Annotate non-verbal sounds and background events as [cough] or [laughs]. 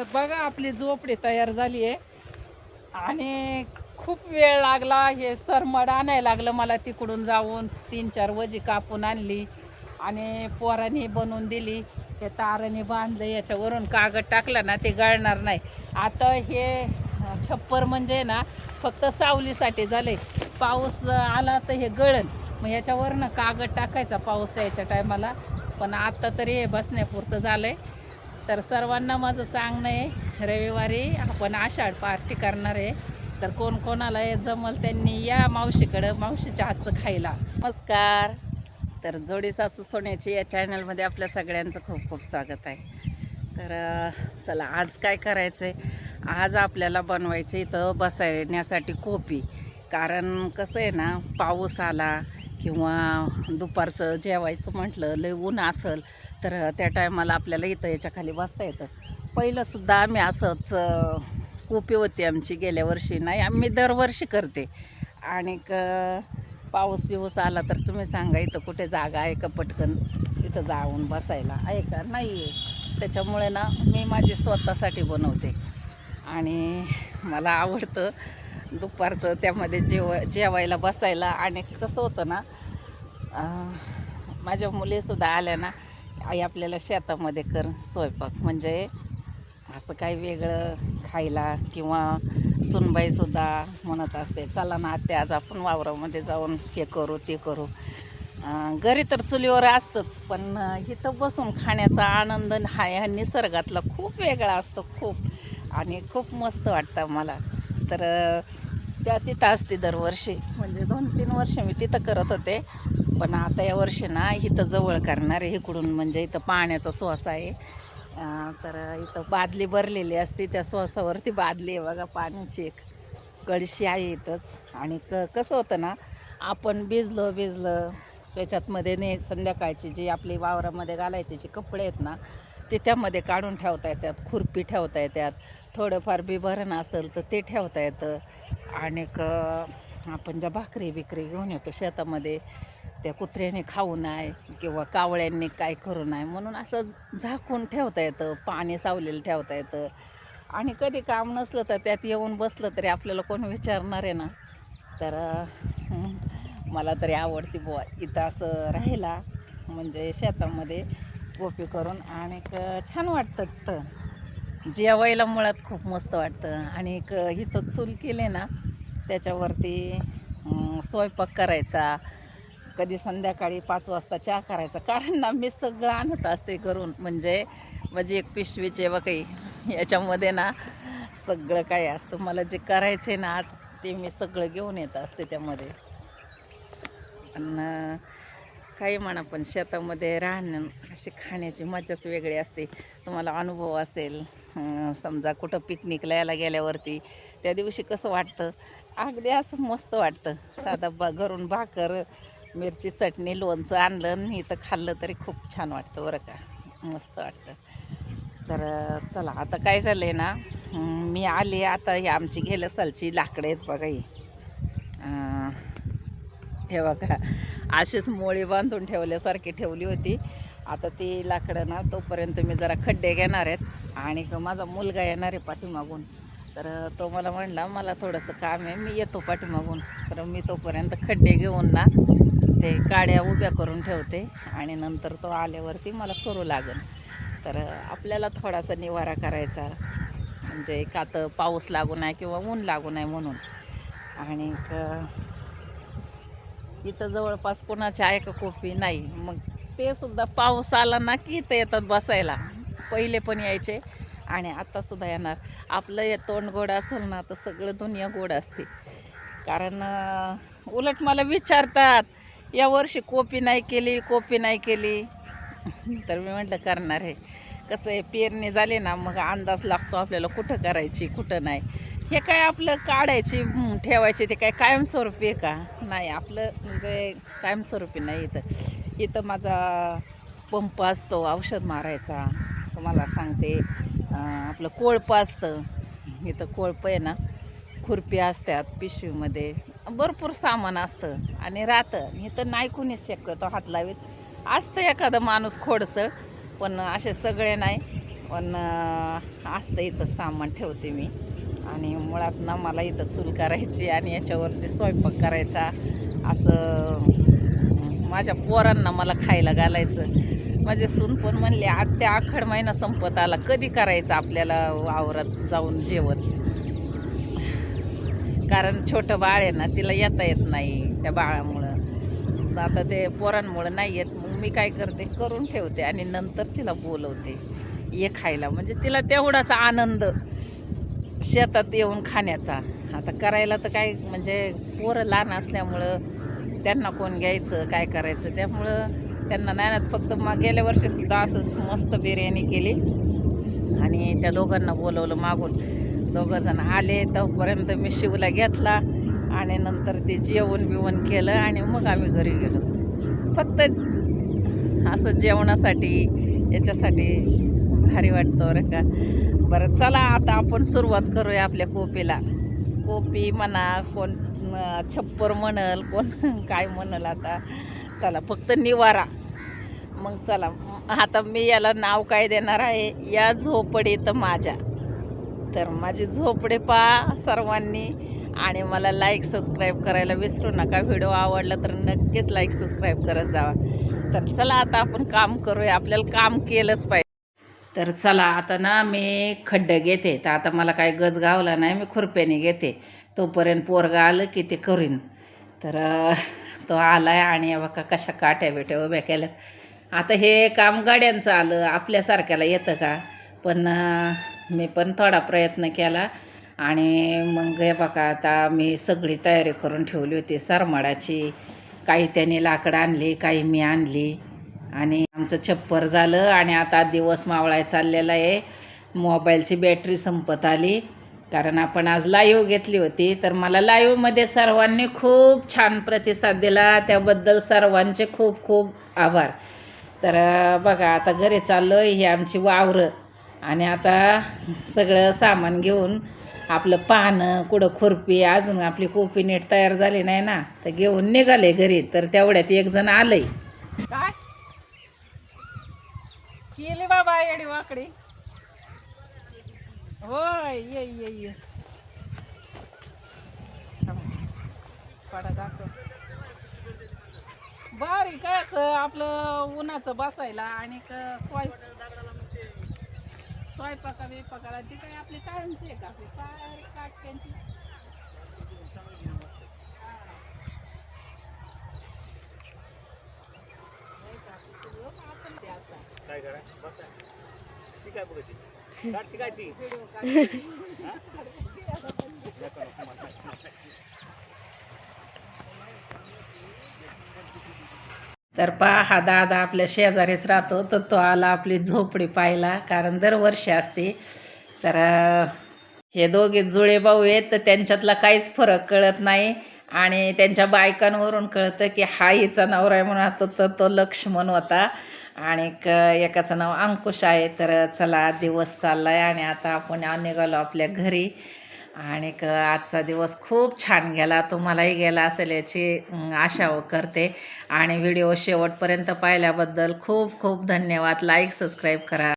तर बघा आपली झोपडी तयार झाली आहे. आणि खूप वेळ लागला हे सरमड आणायला लागलं मला तिकडून जाऊन. तीन चार वजी कापून आणली आणि पोरांनी बनवून दिली. हे ताराने बांधलं याच्यावरून कागद टाकला ना ते गळणार नाही. आता हे छप्पर म्हणजे ना फक्त सावलीसाठी झाले पाऊस आला तर हे गळण. मग याच्यावरनं कागद टाकायचा पाऊस यायच्या टायमाला पण आत्ता तरी हे बसण्यापुरतं झालं आहे तर सर्वांना माझं सांगणं आहे रविवारी आपण आषाढ पार्टी करणार आहे. तर कोण कोणाला जमल त्यांनी या मावशीकडं मावशीच्या हातचं खायला. नमस्कार. तर जोडी सासू सोन्याची या चॅनलमध्ये आपल्या सगळ्यांचं खूप खूप स्वागत आहे. तर चला आज काय करायचं आहे आज आपल्याला बनवायचे इथं बसण्यासाठी कोपी. कारण कसं आहे ना पाऊस आला किंवा दुपारचं जेवायचं म्हटलं लय ऊन असेल तर त्या टायमाला आपल्याला इथं याच्या खाली बसता येतं. पहिलंसुद्धा आम्ही असंच कोपी होती आमची गेल्या वर्षी. नाही आम्ही दरवर्षी करते. आणि पाऊस बिऊस आला तर तुम्ही सांगा इथं कुठे जागा आहे का पटकन? इथं जाऊन बसायला. आहे का? नाही आहे त्याच्यामुळे ना मी माझी स्वतःसाठी बनवते. आणि मला आवडतं दुपारचं त्यामध्ये जेव जेवायला बसायला. आणि कसं होतं ना माझ्या मुलीसुद्धा आल्या ना आई आपल्याला शेतामध्ये कर स्वयंपाक. म्हणजे असं काही वेगळं खायला किंवा सुनबाईसुद्धा म्हणत असते चला ना आत्या आज आपण वावरामध्ये जाऊन हे करू ते करू. घरी तर चुलीवर असतंच पण इथं बसून खाण्याचा आनंद हा ह्या निसर्गातला खूप वेगळा असतो खूप. आणि खूप मस्त वाटतं मला तर त्या तिथं असते दरवर्षी. म्हणजे दोन तीन वर्ष मी तिथं करत होते. पण आता या वर्षी ना इथं जवळ करणार आहे इकडून म्हणजे इथं पाण्याचा श्वास आहे. तर इथं बादली भरलेली असते त्या श्वासावरती बादली आहे बघा पाण्याची एक कळशी आहे इथंच. आणि क कसं होतं ना आपण भिजलं भिजलं त्याच्यातमध्ये ने संध्याकाळची जी आपली वावरामध्ये घालायची जे कपडे आहेत ना ते त्यामध्ये काढून ठेवता येतात खुरपी ठेवता येतात थोडंफार बिभरण असेल तर ते ठेवता येतं. आणि आपण ज्या भाकरी बिकरी घेऊन येतो शेतामध्ये त्या कुत्र्याने खाऊ नये किंवा कावळ्यांनी काय करू नये म्हणून असं झाकून ठेवता येतं पाणी सावलेलं ठेवता येतं. आणि कधी काम नसलं तर त्यात येऊन बसलं तरी आपल्याला कोण विचारणार आहे ना? तर मला तरी आवडती बुवा. इथं असं राहिला म्हणजे शेतामध्ये गोपी करून आणि छान वाटतं तर जेवायला मुळात खूप मस्त वाटतं. आणि एक इथं चूल केले ना त्याच्यावरती स्वयंपाक करायचा. कधी संध्याकाळी पाच वाजता चहा करायचा. कारण ना मी सगळं आणत असते करून म्हणजे माझी एक पिशवीचे व काही याच्यामध्ये ना सगळं काय असतं. मला जे करायचं आहे ना आज ते मी सगळं घेऊन येत असते त्यामध्ये. आणि काही म्हणा पण शेतामध्ये राहणं अशी खाण्याची मजाच वेगळी असते. तुम्हाला अनुभव असेल समजा कुठं पिकनिकला यायला गेल्यावरती त्या दिवशी कसं वाटतं? अगदी असं मस्त वाटतं. साधा बा घरून भाकर मिरची चटणी लोणचं आणलं नाही तर खाल्लं तरी खूप छान वाटतं बरं का? मस्त वाटतं. तर चला आता काय झालं आहे ना मी आले आता हे आमची गेलं सालची लाकडं आहेत बघा ही. हे बघा अशीच मोळी बांधून ठेवल्यासारखी ठेवली होती. आता ती लाकडं ना तोपर्यंत मी जरा खड्डे घेणार आहेत. आणि माझा मुलगा येणार आहे पाठीमागून. तर तो मला म्हणला मला थोडंसं काम आहे मी येतो पाठीमागून. तर मी तोपर्यंत खड्डे घेऊन ना ते काड्या उभ्या करून ठेवते. आणि नंतर तो आल्यावरती मला करू लागेल. तर आपल्याला थोडासा निवारा करायचा. म्हणजे का तर पाऊस लागू नये किंवा ऊन लागू नये म्हणून. आणि इथं जवळपास कोणाची आहे का कोपी नाही. मग ते सुद्धा पाऊस आला ना की इथं येतात बसायला. पहिले पण यायचे आणि आत्तासुद्धा येणार. आपलं हे तोंड गोड असेल ना तर सगळं दुनिया गोड असते. कारण उलट मला विचारतात या वर्षी कोपी नाही केली कोपी नाही केली? तर मी म्हटलं करणार आहे. कसं आहे पेरणी झाली ना मग अंदाज लागतो आपल्याला कुठं करायची कुठं नाही. हे काय आपलं काढायची ठेवायची ते काय कायमस्वरूपी आहे का? नाही आपलं म्हणजे कायमस्वरूपी नाही इथं. इथं माझा पंप असतो औषध मारायचा. तुम्हाला सांगते आपलं कोळपं असतं. इथं कोळपं आहे ना खुरपी असतात पिशवीमध्ये. भरपूर सामान असतं आणि राहतं. इथं नाही कुणीच शक्यतो हात लावीत. असतं एखादं माणूस खोडसं पण असे सगळे नाही. पण असतं इथं सामान ठेवते मी. आणि मुळात ना मला इथं चूल करायची आणि याच्यावरती स्वयंपाक करायचा. असं माझ्या पोरांना मला खायला घालायचं. माझे सून पण म्हणले आत्या आखड महिना संपत आला. कधी करायचं आपल्याला वावरात जाऊन जेवण? कारण छोटं बाळ आहे ना तिला येता येत नाही त्या बाळामुळं. आता ते पोरांमुळं नाही येत. मग मी काय करते? करून ठेवते आणि नंतर तिला बोलवते. ये खायला. म्हणजे तिला तेवढाच आनंद. शेतात येऊन खाण्याचा. आता करायला तर काय म्हणजे पोरं लहान असल्यामुळं त्यांना कोण घ्यायचं काय करायचं? त्यामुळं त्यांना नाही फक्त मग गेल्या वर्षीसुद्धा असंच मस्त बिर्याणी केली. आणि त्या दोघांना बोलवलं मागून. दोघंजण आले तोपर्यंत मी शिवला घेतला आणि नंतर ते जेवण बिवण केलं आणि मग आम्ही घरी गेलो. फक्त असं जेवणासाठी याच्यासाठी भारी वाटतं बरं का. बरं चला आता आपण सुरुवात करूया आपल्या कोपीला. कोपी म्हणा कोण छप्पर म्हणल कोण [laughs] काय म्हणल आता. चला फक्त निवारा. मग चला आता मी याला नाव काय देणार आहे? या झोपडीत माझ्या. तर माझी झोपडे पा सर्वांनी. आणि मला लाईक सबस्क्राईब करायला विसरू नका. व्हिडिओ आवडला तर नक्कीच लाईक सबस्क्राईब करत जावा. तर चला आता आपण काम करूया. आपल्याला काम केलंच पाहिजे. तर चला आता ना मी खड्डं घेते. तर आता मला काय गज गावला नाही मी खुरप्याने घेते. तोपर्यंत पोरगा आलं की ते करीन. तर तो आला आहे आणि बघा कशा काट्या बिट्या उभ्या केल्यात. आता हे काम गाड्यांचं आलं आपल्यासारख्याला येतं का? पण मी पण थोडा प्रयत्न केला. आणि मग हे बघा आता मी सगळी तयारी करून ठेवली होती सरमाडाची. काही त्याने लाकडं आणली काही मी आणली. आणि आमचं छप्पर झालं आणि आता दिवस मावळाय चाललेला आहे. मोबाईलची बॅटरी संपत आली. कारण आपण आज लाईव्ह घेतली होती. तर मला लाईव्हमध्ये सर्वांनी खूप छान प्रतिसाद दिला. त्याबद्दल सर्वांचे खूप खूप आभार. तर बघा आता घरी चाललो ही आमची वावरं. आणि आता सगळं सामान घेऊन आपलं पानं कुठं खुरपी अजून आपली कोपी नीट तयार झाली नाही ना. तर घेऊन निघाले घरी. तर तेवढ्यात एक जण आलंय. काय? केली बाबा एडी वाकडी. होय ये ये ये. पडा दाखव. बारी कायच आपलं उन्हाचं बसायला आणि क- स्वय स्वयंपाका बिपाकाला ती काय आपली कायमची आहे का आपली? काय काट्यांची काय करा बसा ती काय काय ती तर पहा हा दादा आपल्या शेजारीच राहतो तर तो आला आपली झोपडी पाहिला कारण दरवर्षी असते. तर हे दोघे जुळे भाऊ आहेत तर त्यांच्यातला काहीच फरक कळत नाही. आणि त्यांच्या बायकांवरून कळतं की हा हिचा नवरा आहे म्हणून तो तर तो लक्ष्मण होता. आणि एकाचं नाव अंकुश आहे तर चला दिवस चालला आहे आणि आता आपण निघालो आपल्या घरी. आणि आजचा दिवस खूप छान गेला तुम्हालाही गेला असेल याची आशा करते. आणि व्हिडिओ शेवटपर्यंत पाहिल्याबद्दल खूप खूप धन्यवाद. लाईक सबस्क्राईब करा.